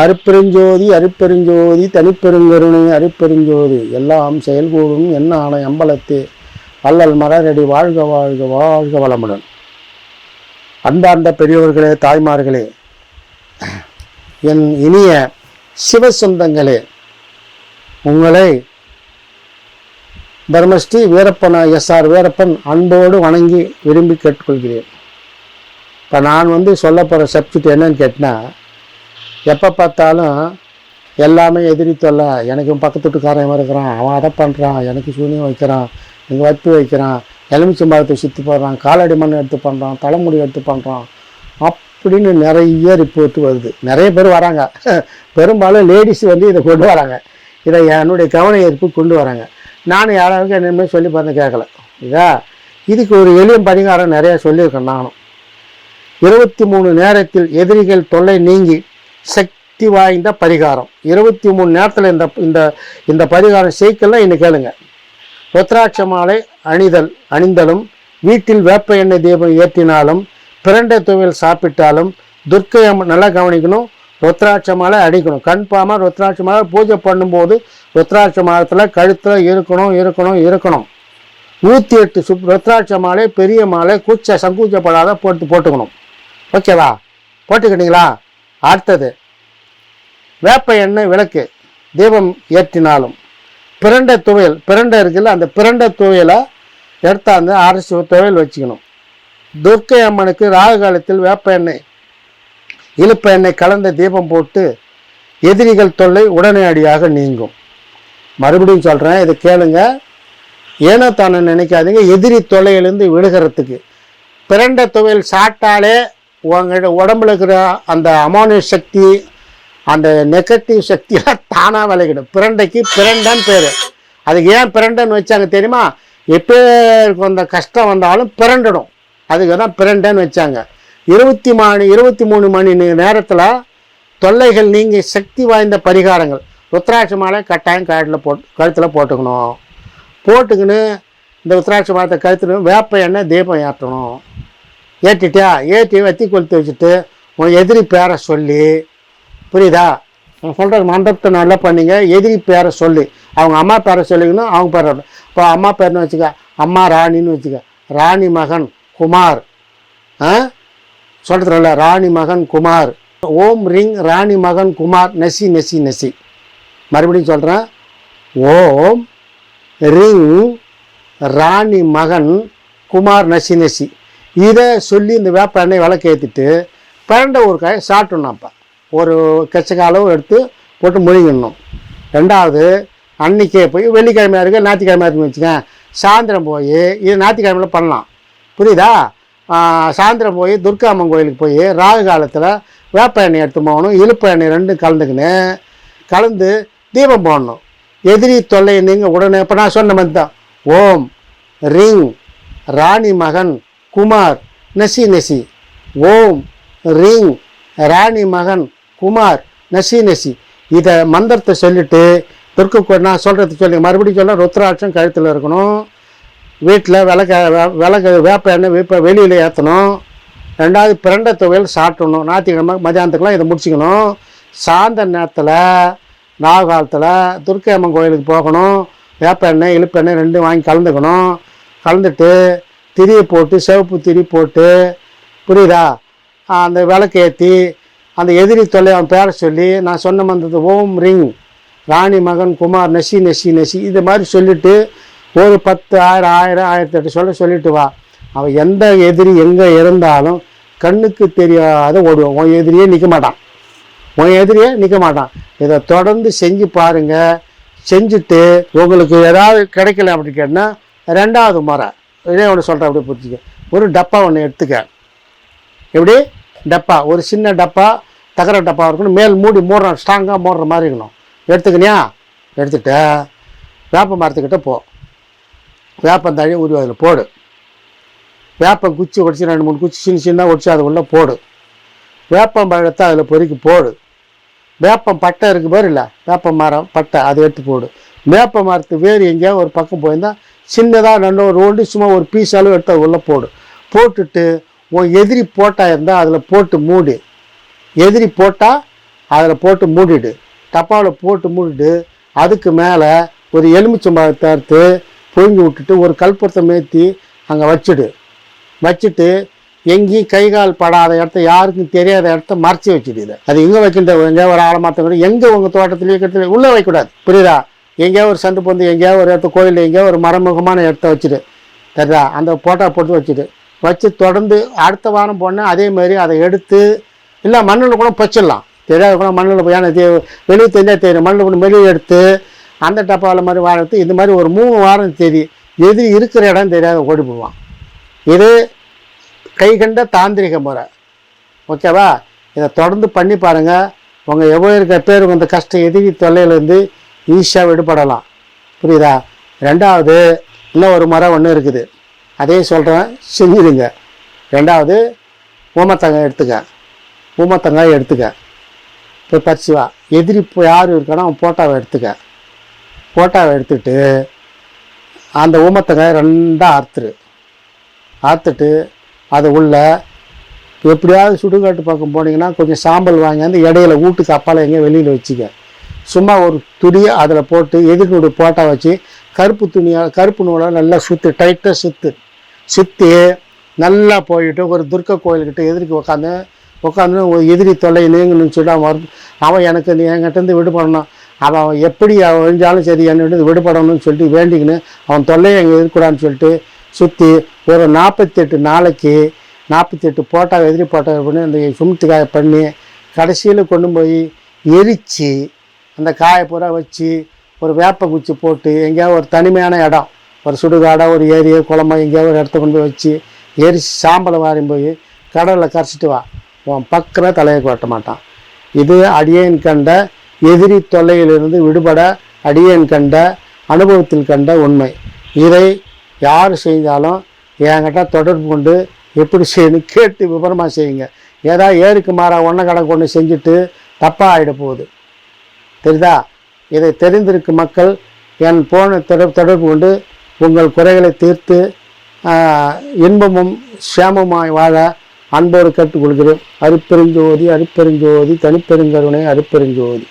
அருப்பெருஞ்சோதி அருப்பெருஞ்சோதி தனிப்பெருங்கருணை அருப்பெருஞ்சோதி. எல்லாம் செயல்கூடும் என்ன ஆணை அம்பலத்து. அல்லல் மலரடி வாழ்க வாழ்க வாழ்க வளமுடன். அன்பார்ந்த பெரியவர்களே தாய்மார்களே என் இனிய சிவ சொந்தங்களே உங்களை தர்மஸ்ரீ வீரப்பன் எஸ் ஆர் வீரப்பன் அன்போடு வணங்கி விரும்பி கேட்டுக்கொள்கிறேன். இப்போ நான் வந்து சொல்ல போகிற சப்ஜெக்ட் என்னன்னு கேட்டினா எப்போ பார்த்தாலும் எல்லாமே எதிரி தொல்லை. எனக்கு பக்கத்து வீட்டுக்காரன் இருக்கிறான். அவன் அதை பண்ணுறான் எனக்கு சூனியம் வைக்கிறான். இங்கே வத்து வைக்கிறான். எலுமிச்சம்பழத்தை சுற்றி போடுறான். காலடி மண் எடுத்து பண்ணுறான் தலைமுடி எடுத்து பண்ணுறான் அப்படின்னு நிறைய ரிப்போர்ட் வருது. நிறைய பேர் வராங்க. பெரும்பாலும் லேடிஸ் வந்து இதை கொண்டு வராங்க. இதை என்னுடைய கவன ஈர்ப்பு கொண்டு வராங்க. நானும் யாராவது என்னமே சொல்லி பார்த்து கேட்கல. இதா? இதுக்கு ஒரு எளிய பரிகாரம் நிறையா சொல்லியிருக்கேன் நானும். இருபத்தி மூணு நேரத்தில் எதிரிகள் தொல்லை நீங்கி சக்தி வாய்ந்த பரிகாரம். இருபத்தி மூணு நேரத்தில் இந்த இந்த இந்த பரிகாரம் செய்யலாம் இன்னும் கேளுங்க. ருத்ராட்ச மாலை அணிதல் அணிந்தலும் வீட்டில் வேப்ப எண்ணெய் தீபம் ஏற்றினாலும் பிரண்டை துவையல் சாப்பிட்டாலும் துர்க்கை நல்லா கவனிக்கணும் ருத்ராட்ச மாலை அடிக்கணும் கன்ஃபார்மாக ருத்ராட்ச மாலை பூஜை பண்ணும்போது ருத்ராட்ச மாலத்தில் கழுத்தில் இருக்கணும் இருக்கணும் இருக்கணும். நூற்றி எட்டு சுப் ருத்ராட்ச மாலை பெரிய மாலை கூச்ச சங்கூச்சப்படாத போட்டு போட்டுக்கணும். ஓகேவா? போட்டுக்கிட்டீங்களா? அடுத்தது வேப்ப எண்ணெய் விளக்கு தீபம் ஏற்றினாலும். பிரண்டை துவையல் பிரண்டை இருக்குல்ல அந்த பிரண்ட துவையலை எடுத்தாந்து அரைச்சி துவையல் வச்சுக்கணும். துர்க்கை அம்மனுக்கு ராகு காலத்தில் வேப்ப எண்ணெய் இழுப்ப எண்ணெய் கலந்த தீபம் போட்டு எதிரிகள் தொல்லை உடனடியாக நீங்கும். மறுபடியும் சொல்கிறேன் இதை கேளுங்க. ஏனோ தானே நினைக்காதீங்க எதிரி தொல்லையிலேருந்து விடுகிறதுக்கு. பிரண்டை துவையல் சாப்பிட்டாலே உங்கள் உடம்புல இருக்கிற அந்த அமானு சக்தி அந்த நெகட்டிவ் சக்தியெல்லாம் தானாக விலகிடும். பிரண்டைக்கு பிரண்டன் பேர். அதுக்கு ஏன் பிரண்டன் வச்சாங்க தெரியுமா? எப்போ அந்த கஷ்டம் வந்தாலும் பிரண்டடும் அதுக்கு தான் பிரண்டன் வச்சாங்க. இருபத்தி மணி இருபத்தி மூணு மணி நேரத்தில் தொல்லைகள் நீங்கள் சக்தி வாய்ந்த பரிகாரங்கள். ருத்ராட்ச மாலை கட்டாயம் கழுத்தில் போட் கழுத்தில் போட்டுக்கணும். போட்டுக்கின்னு இந்த ருத்ராட்ச மாலத்தை கழுத்துல வேப்ப எண்ணெய் தீபம் ஏற்றணும். ஏற்றிட்டியா ஏற்றி வத்தி கொளுத்து வச்சுட்டு உன் எதிரி பேரை சொல்லி புரியுதா? நான் சொல்கிற மண்டபத்தை நல்லா பண்ணீங்க. எதிரி பேரை சொல்லி. அவங்க அம்மா பேரை சொல்லிக்கணும் அவங்க பேரை இப்போ அம்மா பேர்னு வச்சுக்க அம்மா ராணின்னு வச்சுக்க. ராணி மகன் குமார். ஆ? சொல்கிறதில்ல ராணி மகன் குமார். ஓம் ரிங் ராணி மகன் குமார் நெசி நெசி நெசி. மறுபடியும் சொல்கிறேன் ஓம் ரிங் ராணி மகன் குமார் நசி நசி. இதை சொல்லி இந்த வேப்ப எண்ணெய் விளக்கு ஏற்றிட்டு பிறண்ட ஒரு காய் சாப்பிட்டணும் அப்போ ஒரு கச்சக்க அளவு எடுத்து போட்டு முழுங்கிடணும் ரெண்டாவது அன்னைக்கே போய் வெள்ளிக்கிழமையாக இருக்க ஞாயிற்றுக்கிழமையா இருக்குன்னு வச்சுக்கேன் சாயந்தரம் போய் இது ஞாயிற்றுக்கிழமையில பண்ணலாம். புரியுதா? சாயந்தரம் போய் துர்கா அம்மன் கோயிலுக்கு போய் ராகு காலத்தில் வேப்ப எண்ணெய் எடுத்து போகணும். இழுப்பு எண்ணெய் ரெண்டும் கலந்துக்கின்னு கலந்து தீபம் போடணும். எதிரி தொல்லை நீங்கள் உடனே இப்போ நான் சொன்ன மாதிரி தான். ஓம் ரிங் ராணி மகன் குமார். நசி நசி. ஓம் ரிங் ராணி மகன் குமார். நசி நசி. இதை மந்திரத்தை சொல்லிட்டு துர்க்கு நான் சொல்கிறது சொல்லி மறுபடியும் சொல்ல ருத்ராட்சம் கழுத்தில் இருக்கணும். வீட்டில் விளக்க விளக்கு வேப்ப எண்ணெய் வேப்ப வெளியில் ஏற்றணும் ரெண்டாவது பிரண்டை துவையல் சாப்பிடணும். ஞாயிற்றுக்கிழமை மதியானத்துக்குலாம் இதை முடிச்சுக்கணும். சாயந்த நேரத்தில் நாகு காலத்தில் துர்க்கை அம்மன் கோயிலுக்கு போகணும். வேப்ப எண்ணெய் இழுப்பெண்ணெய் ரெண்டும் வாங்கி கலந்துக்கணும். கலந்துட்டு திரியை போட்டு சிவப்பு திரி போட்டு புரியுதா? அந்த விளக்கு ஏற்றி அந்த எதிரி தொல்லை அவன் பேரை சொல்லி நான் சொன்ன வந்தது ஓம் ரிங் ராணி மகன் குமார் நசி நசி நசி இது மாதிரி சொல்லிவிட்டு ஒரு பத்து ஆயிரம் ஆயிரம் ஆயிரத்தி எட்டு சொல்ல சொல்லிட்டு வா. அவன் எந்த எதிரி எங்கே இருந்தாலும் கண்ணுக்கு தெரியாத ஓடுவான். உன் எதிரியே நிற்க மாட்டான். உன் எதிரியே நிற்க மாட்டான். இதை தொடர்ந்து செஞ்சு பாருங்கள் செஞ்சுட்டு உங்களுக்கு ஏதாவது கிடைக்கல அப்படின்னு கேட்டால் ரெண்டாவது முறை. இதே ஒன்று சொல்கிறேன் அப்படியே புரிஞ்சுக்க. ஒரு டப்பா ஒன்று எடுத்துக்க. எப்படி? டப்பா. ஒரு சின்ன டப்பா தகர டப்பா இருக்கணும். மேல் மூடி மூடுற ஸ்ட்ராங்காக மூடுற மாதிரி இருக்கணும். எடுத்துக்கினியா? எடுத்துட்ட. வேப்ப மரத்துக்கிட்ட போ. வேப்பந்தழி உருவி அதில் போடு. வேப்பம் குச்சி ஒடிச்சு ரெண்டு மூணு குச்சி சின்ன சின்ன ஒடிச்சு அது உள்ளே போடு. வேப்பம் பழத்தை அதில் பொறுக்கி போடு. வேப்பம் பட்டை இருக்கு பாரு இல்லை வேப்ப மரம் பட்டை அதை எடுத்து போடு. வேப்ப மரத்து வேறு எங்கேயா ஒரு பக்கம் போயிருந்தால் சின்னதாக ரெண்டு ஒரு ஒன்று சும்மா ஒரு பீஸ் அளவு எடுத்து உள்ளே போடு. போட்டுட்டு உன் எதிரி போட்டா இருந்தால் அதில் போட்டு மூடு. எதிரி போட்டால் அதில் போட்டு மூடிடு. டப்பாவில் போட்டு மூடிட்டு அதுக்கு மேலே ஒரு எலுமிச்சம்பழத்தை தடுத்து புழிஞ்சு விட்டுட்டு ஒரு கல்புரத்தை மேத்தி அங்கே வச்சுடு. வச்சுட்டு எங்கேயும் கை கால் படாத இடத்த யாருக்கும் தெரியாத இடத்த மறைச்சி வச்சுடுது அது எங்கே வைக்கின்ற எங்கேயோ ஒரு ஆழமாத்த கூட எங்கே உங்கள் தோட்டத்துலேயே கிட்ட உள்ளே வைக்கக்கூடாது. புரியுதா? எங்கேயோ ஒரு சண்டு பொந்து எங்கேயோ ஒரு இடத்த கோயிலில் எங்கேயோ ஒரு மறைமுகமான இடத்த வச்சுடு. சரிதா அந்த போட்டா போட்டு வச்சுட்டு வச்சு தொடர்ந்து அடுத்த வாரம் போனால் அதே மாதிரி அதை எடுத்து இல்லை மண்ணில் கூட பச்சிடலாம். தெரியாத கூட மண்ணில் போய் ஏன்னா வெளியே தெரிஞ்சால் தெரியும். மண்ணில் கூட வெளியே எடுத்து அந்த டப்பாவில் மாதிரி வாழ்த்து இது இந்த மாதிரி ஒரு மூணு வாரம் தெரியும் எது இருக்கிற இடம் தெரியாத ஓடி போவான். இது கைகண்ட தாந்திரிக முறை. ஓகேவா? இதை தொடர்ந்து பண்ணி பாருங்கள் உங்கள் எவ்வளோ இருக்க பேர் இந்த கஷ்டம் எதிரி தொல்லையிலேருந்து ஈஸியாக விடுபடலாம். புரியுதா? ரெண்டாவது இன்னும் ஒரு முறை ஒன்று இருக்குது. அதையும் சொல்கிறேன் செஞ்சுடுங்க ரெண்டாவது ஊமத்தங்காய் எடுத்துக்க. ஊமத்தங்காய் எடுத்துக்க. போய் பரிசுவா எதிரி இப்போ யார் இருக்கானோ அவன் போட்டாவை எடுத்துக்க. போட்டாவை எடுத்துட்டு அந்த ஊமத்தங்காய் ரெண்டாக அறுத்துரு அறுத்துட்டு அது உள்ள எப்படியாவது சுடுகாட்டு பக்கம் போனீங்கன்னா கொஞ்சம் சாம்பல் வாங்கி வந்து இடையில வீட்டுக்கு அப்பால் எங்கேயும் வெளியில் வச்சுக்க. சும்மா ஒரு துணியை அதில் போட்டு எதிர்நூறு போட்டா வச்சு கருப்பு துணியால் கருப்பு நூலை நல்லா சுற்று டைட்டாக சுற்று சுற்றி நல்லா போயிட்டு ஒரு துர்க்க கோயில்கிட்ட எதிர்க்கு உட்காந்து உட்காந்து ஒரு எதிரி தொல்லை நீங்கன்னு சொல்லி அவன் அவன் எனக்கு நீ என்கிட்டருந்து விடுபடணும். அவன் அவன் எப்படி அவன் விழுந்தாலும் சரி என்னிட்ட விடுபடணும்னு சொல்லிட்டு வேண்டிக்கின்னு அவன் தொல்லையை எங்கே இருக்கக்கூடாதுன்னு சொல்லிட்டு சுற்றி ஒரு நாற்பத்தெட்டு நாளைக்கு நாற்பத்தெட்டு போட்டா எதிரி போட்டா பண்ணி அந்த சுமத்து காயை பண்ணி கடைசியில் கொண்டு போய் எரித்து அந்த காயை பூரா வச்சு ஒரு வேப்ப குச்சி போட்டு எங்கேயாவது ஒரு தனிமையான இடம் ஒரு சுடுகாடோ ஒரு ஏரியோ குளமோ எங்கேயாவது ஒரு இடத்த கொண்டு போய் வச்சு எரிச்சு சாம்பலை வாரி போய் கடலில் கரைச்சிட்டு வா. உன் பக்கம் தலையை கொட்ட மாட்டான். இது அடியேன் கண்ட எதிரி தொல்லையிலிருந்து விடுபட அடியேன் கண்ட அனுபவத்தில் கண்ட உண்மை. இதை யார் செய்தாலும் என்கிட்ட தொடர்பு கொண்டு எப்படி செய்யணும் கேட்டு விவரமாக செய்யுங்க. ஏதாவது ஏருக்கு மாறாக ஒன்றை கணக்கு ஒன்று செஞ்சுட்டு தப்பாக ஆகிட போகுது. தெரியுதா? இதை தெரிந்திருக்கும் மக்கள் என் போன தொடர் தொடர்பு கொண்டு உங்கள் குறைகளை தீர்த்து இன்பமும் சேமமாய் வாழ அன்போடு கேட்டுக்கொள்கிறேன். அருப்பெருஞ்சோதி அருப்பெருஞ்சோதி தனிப்பெருங்கருணை அருப்பெருஞ்சோதி.